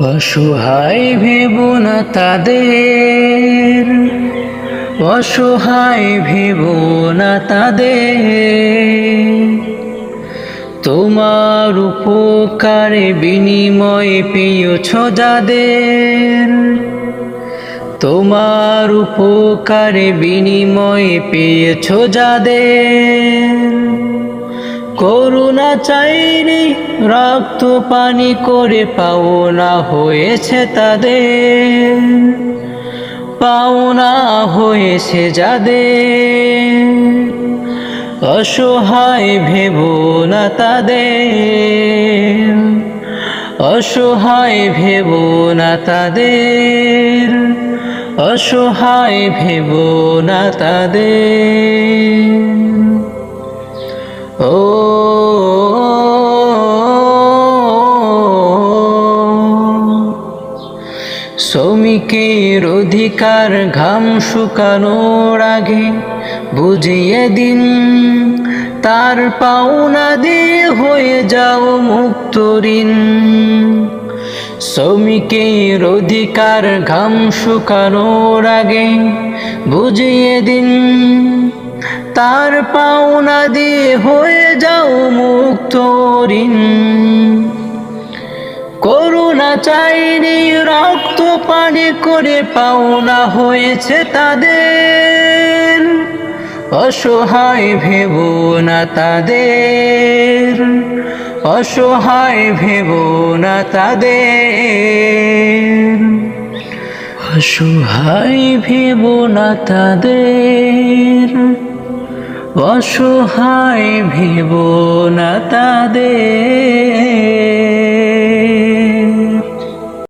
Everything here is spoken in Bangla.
অসহায় ভেব না তাদের। অসহায় ভেব না তাদের। তোমার উপকারে বিনিময়ে পেয়েছ যাদের। তোমার উপকারে বিনিময়ে পেয়েছ যাদের। করুণা চাইনি, রক্ত পানি করে পাওনা হয়েছে তাদের। পাওনা হয়েছে যাদের। অসহায় ভেব না তাদের। অসহায় ভেব না তাদের। অসহায় ভেব না তাদের। শ্রমিকের অধিকার ঘাম শুকানোর আগে বুঝিয়ে দিন, তার পাওনা দিয়ে হয়ে যাও মুক্ত ঋণ। শ্রমিকের অধিকার ঘাম শুকানোর আগে বুঝিয়ে দিন, তার পাওনা দিয়ে হয়ে যাও মুক্ত ঋণ। চাইনি, রক্ত পানি করে পাওনা হয়েছে তাদের। অসহায় ভেব না তাদের। অসহায় ভেব না তাদের। অসহায় ভেব না তাদের। অসহায় ভেব না তাদের।